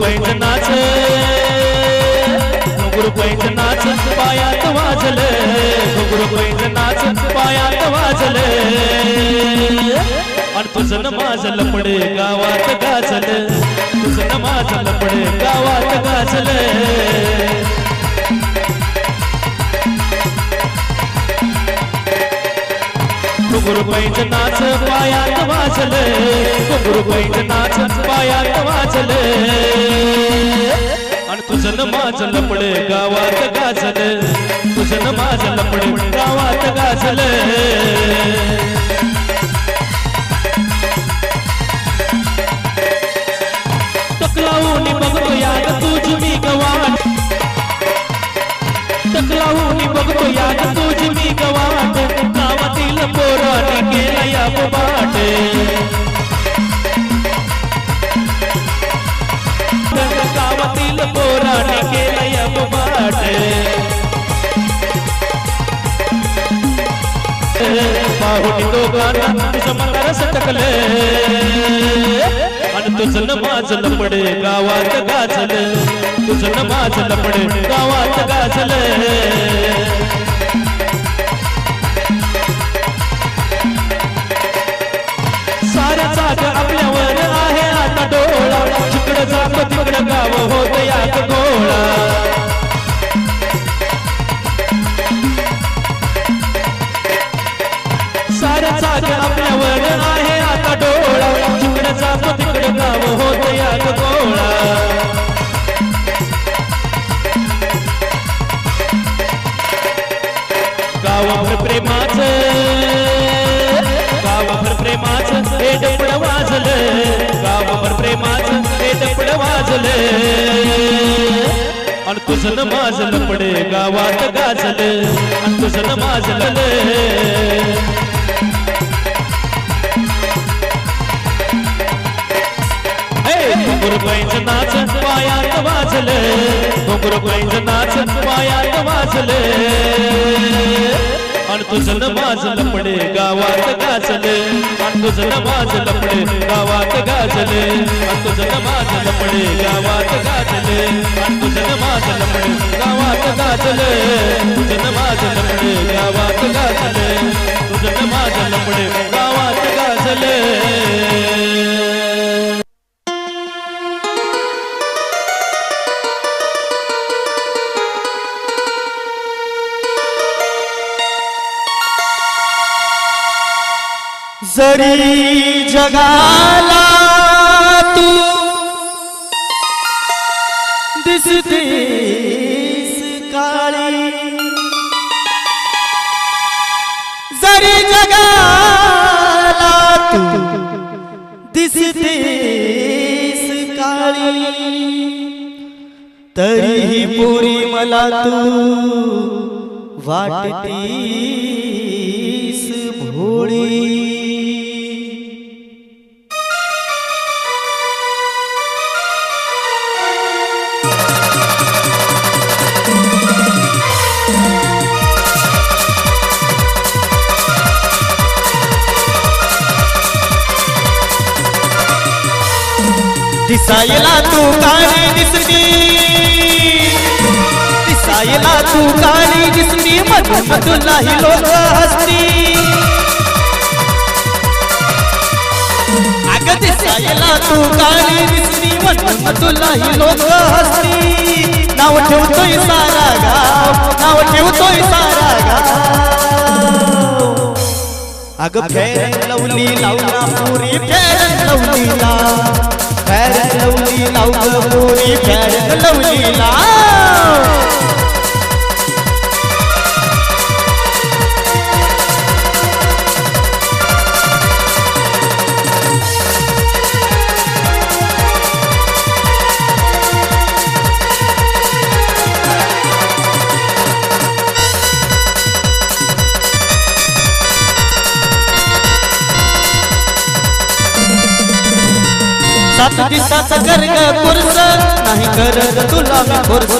पैंज नाच घुंगरू पैंज नाच पायात वाजल. घुंगरू पैंज नाच पायात वाजल. आणि तुझं न पड़े लपड गावात गाजल. तुझं न माझं लपड गावात गाजल. घुंगरू नाच पायात वाजल. घुंगरू नाच पायात वाजल. आणि तुझं माझं लपड गावात गाजल. तुझं माझं लपड गावात गाजल. पाहुणी दोघांना सटकले आणि तुझं न माझं गावात गाजल तुझं न माझं गावात गाजल साऱ्या जाग आपल्यावर आहे आता डोळा. जिकडं जातो तिकडं गाव होत यात गोळा. होत गोळा गावावर प्रेमाच गावावर प्रेमाच हे डपड वाजलं. गावावर प्रेमाच हे डपड वाजलं. आणि तुझं न माझं गावात गाजलं. आणि तुझं न माझं नाच पायात वाजल. घुंगरू नाच पायात वाजल. आणि तुझं न माझं लपडे गावात गाजले. आणि तुझं न माझं लपडे गावात गाजले. आणि तुझं न माझं लपडे गावात गाजले. आणि तुझं न माझं लपडे गावात गाजले. तुझं न माझं लपडे गावात गाजले. तुझं न माझं लपडे गावात गाजले. जरी जगाला तू दिसतेस काळी जरी जगाला तू दिसतेस काळी तरीही पुरी मला तू वाटतीस भोळी. दिसायला तू काळी दिसली. दिसायला तू काळी दिसली मधून तुलाही लोक हसती. अग दिसायला तू काळी दिसली मधून तुलाही लोक हसती. नाव ठेवतोय सारा गाव नाव ठेवतोय सारा गाव. अग फेर लवली लावला पुरी फेर लवलीला. फेर लवली लाव ग पुरी फेर लवलीला दिसाचा दिवसाचा गर्ग कुर्स नाही करत तुला मी खुर्स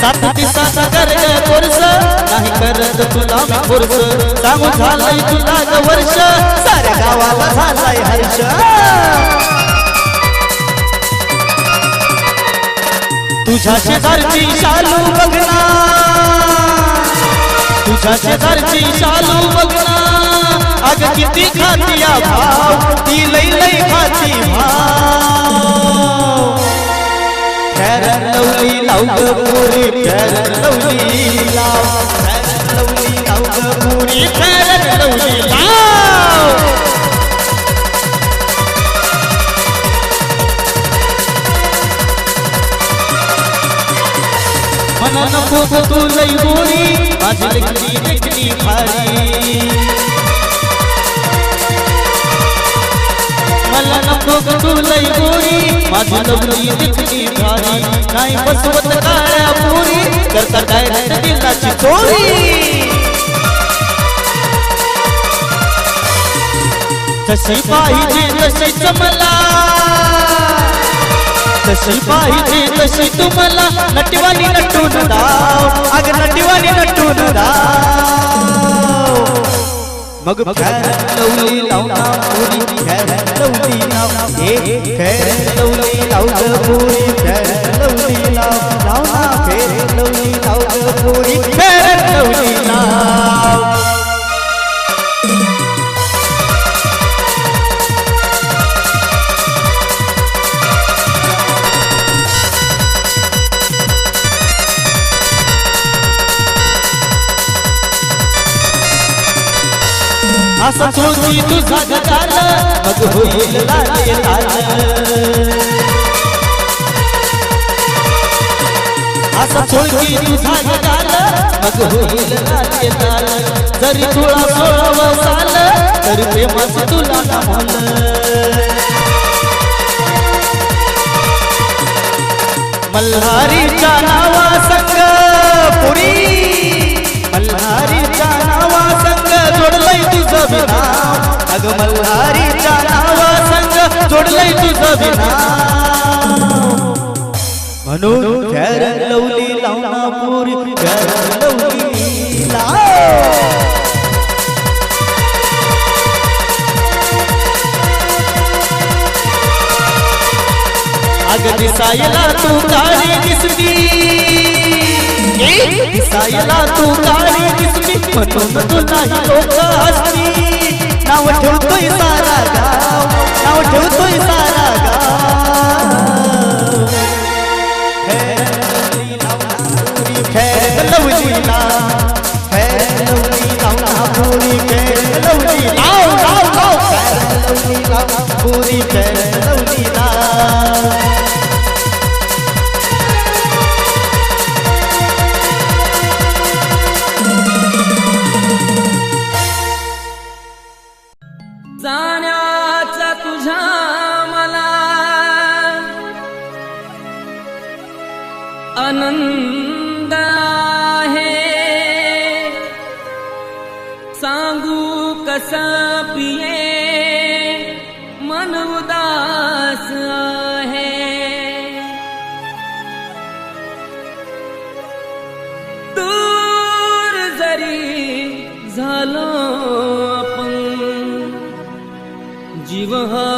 सात दिसाचा कर ग कोर्स नाही करत तुला मी कोर्स सांगून झालंय तुला ग वर्ष. साऱ्या गावाला झालाय हर्ष. तुझ्या शेजारची शालू बघणार. तुझ्या शेजारची शालू बघणार. अग किती खाती भाव ती लई लई खाती भाव. फॅरन लवली लावग पुरी फॅरन लवली लाव. फॅरन लवली लावग पुरी फॅरन लवली लाव. मन नको तू लई गोरी माझी लेकरी लेकरी भारी. मला नको ग तू लई गोरी. माझी लवली लेकरी भारी. नाही बसवत काळ्या पुरी. करता काय दिलाची चोरी तशी पाहिजे तशीच मला तशी पाहिजे तशी तुम्हाला नटवानी नटून दाव अग नटवानी नटून दाव मग फॅरन लवली लावना पुरी फॅरन लवली लाव हे फॅरन लवली लाव ग पुरी सोची तुझा मग होईल मग होईल जरी तुला सोळावं झालं तरी प्रेमाचं तुला मल्हारीच्या नावा सक तुझं बिना अग मल्हारीच्या नावा संग जोडलंय तुझं विना म्हणून घर लवली लावना पुरी फॅरन लवली लाव अग दिसायला तू काळी दिसती. ए, तू म्हणून तुला लोक असती सांगू कसा पिये मन उदास आहे. दूर जरी झालो आपण जीव हा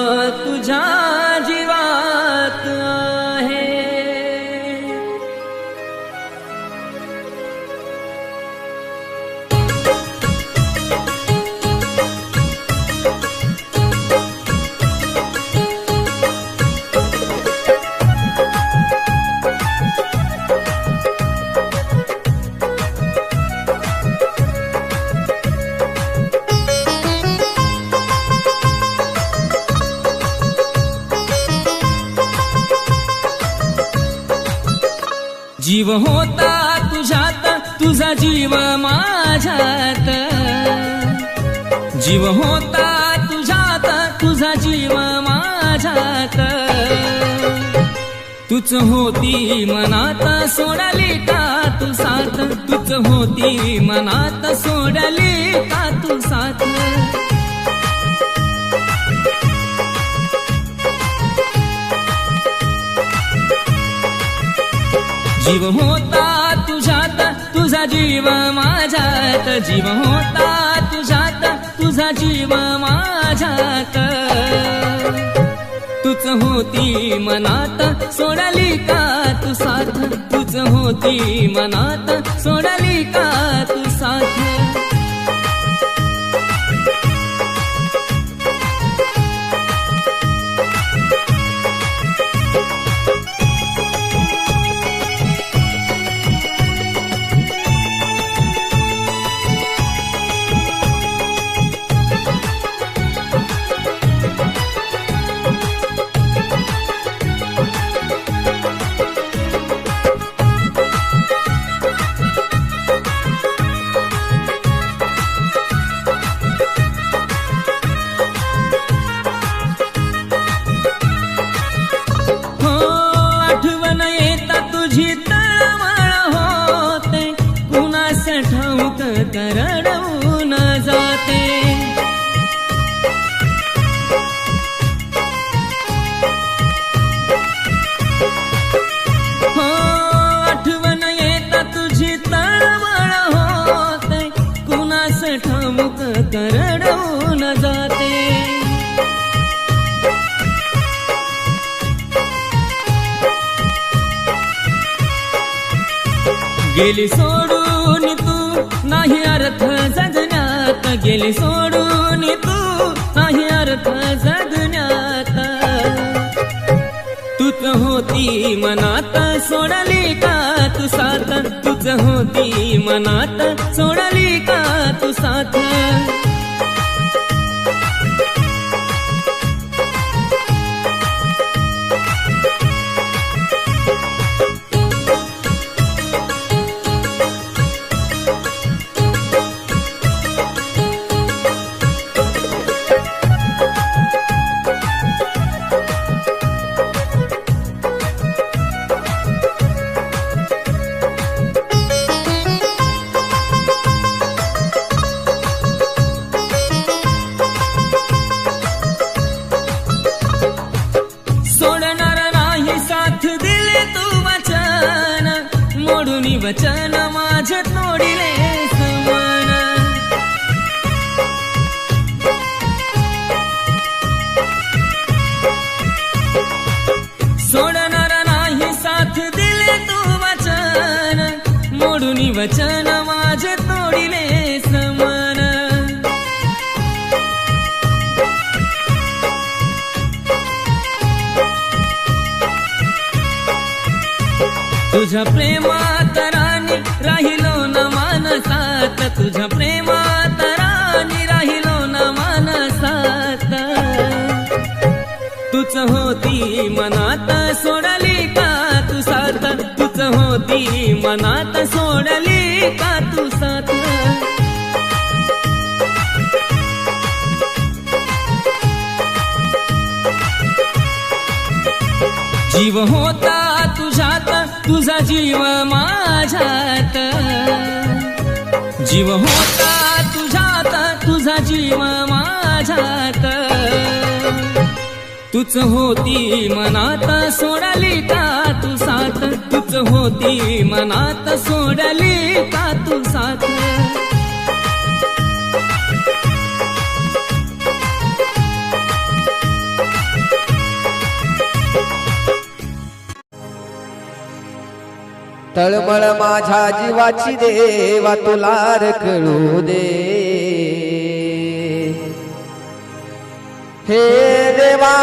जीव होता तुझ्यात तुझा जीव माझ्यात. जीव होता तुझ्यात तुझा जीव माझ्यात. तुच होती मनात सोडली का तू साथ? तुच होती मनात सोडली का तू साथ? जीव होता तुझ्यात तुझा जीव माझ्यात. जीव होता तुझ्यात तुझा जीव माझ्यात. तूच होती मनात सोडली का तू साथ? तूच होती मनात सोडली का तू साथ? गेली सोडून तू नाही अर्थ जगण्यात. गेली सोडून तू नाही अर्थ जगण्यात. तूच होती मनात सोडली का तू साथ? तूच होती मनात सोडली का तू साथ? तुझ्या प्रेमात राणी राहिलो ना मानसात. तुझ्या प्रेमात राणी राहिलो ना मानसात. तुझ होती मनात सोडली का तू साथ? तुझ होती मनात सोडली का तू साथ? जीव होता तुझा जीव माझ्यात. जीव होता तुझ्यात तुझा जीव माझ्यात. तुझ होती मनात सोडली का तू साथ? तुझ होती मनात सोडली का तू साथ? तळमळ माझ्या जीवाची देवा तुला कळू दे. हे देवा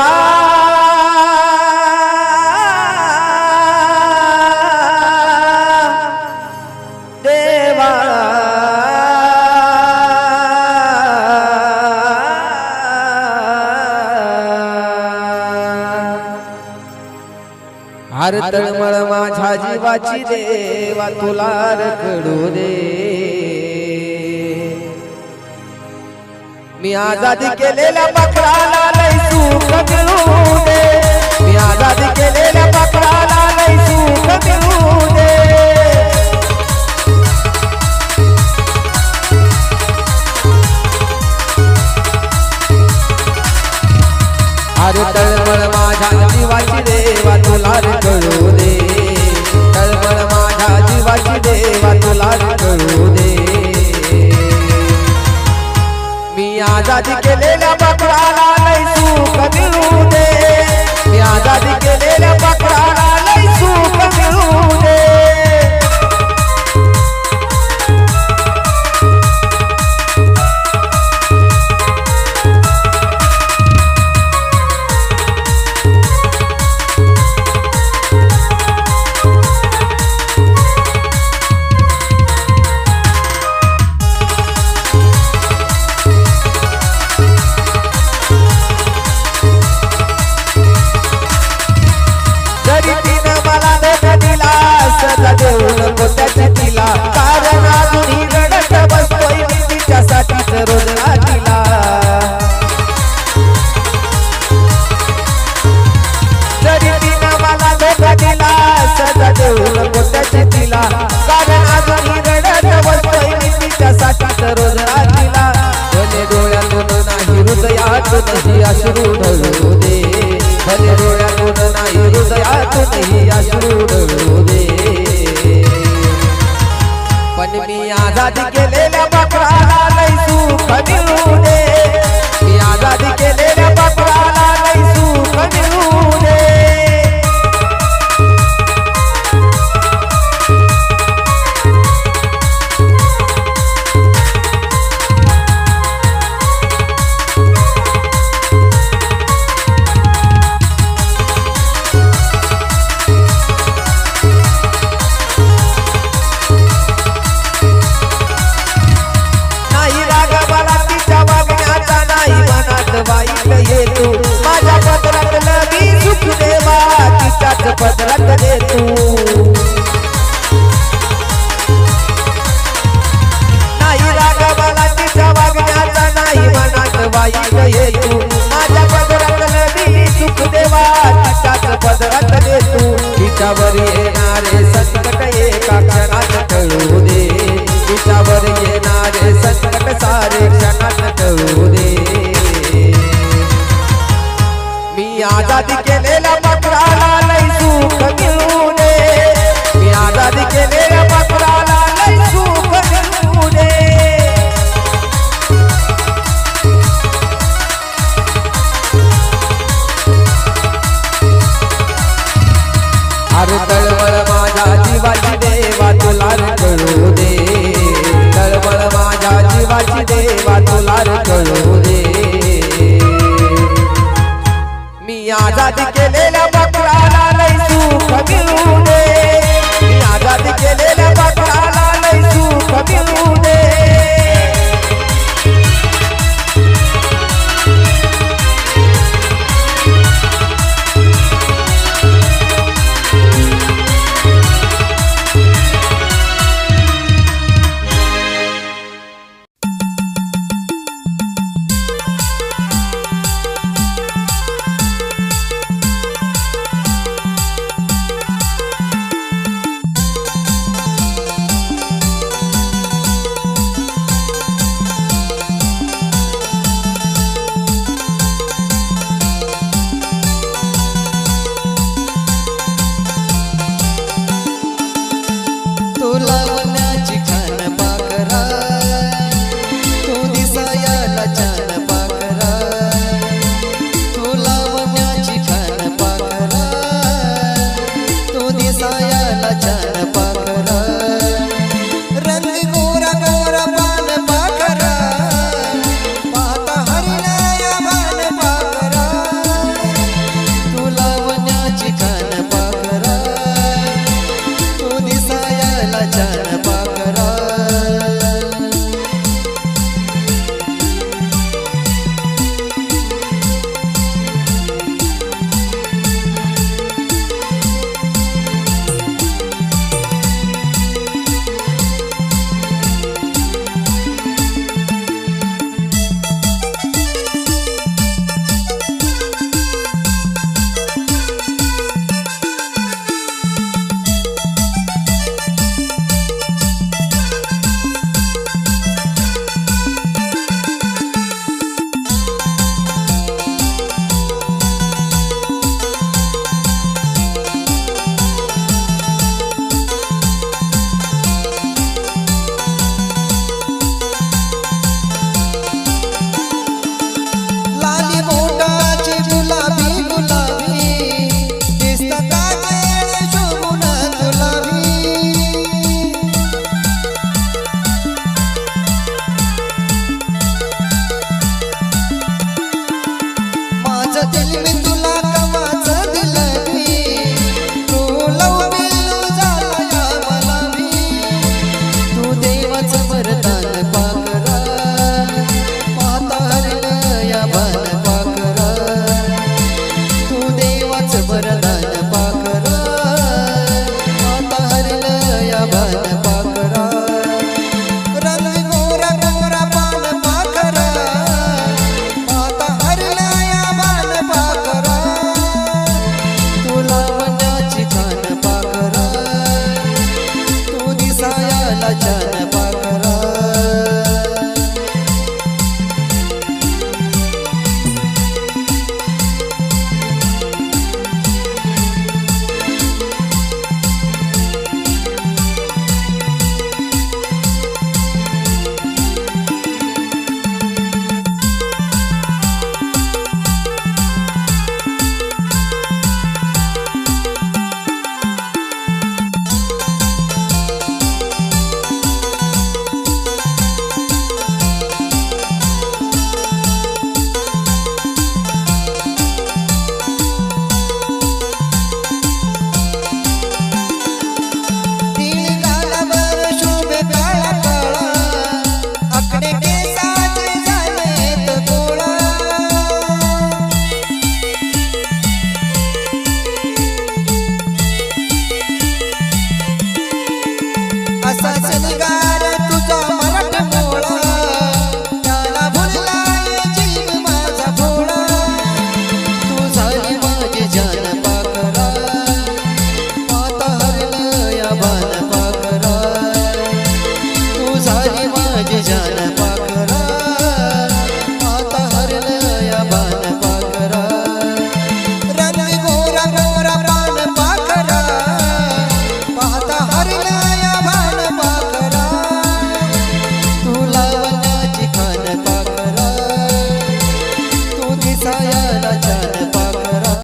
हार तळमळ माझ्या जीवाची देवा तुला रखडू दे. मी आजादी केलेल्या पाकळाला लय सुख मिळू दे. मी आजादी केलेल्या पाकळाला लय सुख मिळू दे. अरे तळमळ माझ्या जीवाची देवा तुला रे कळू दे. तळमळ माझ्या जीवाची देवा तुला कळू दे. मी आजादी केलेल्या बकराला नाही तू कधी हृदयातूनही अश्रू ढळू दे? भले डोळ्यातून नाही हृदयातूनही अश्रू ढळू दे. पण मी आजादी केलेल्या बकराला लय सुख येतो माझ्या पदरात नवी सुख देवा. पदरात देतो. तिच्यावर येणारे संकट एका क्षणात दे. तिच्यावर येणारे संकट सारे क्षणात दे. मी आजादी के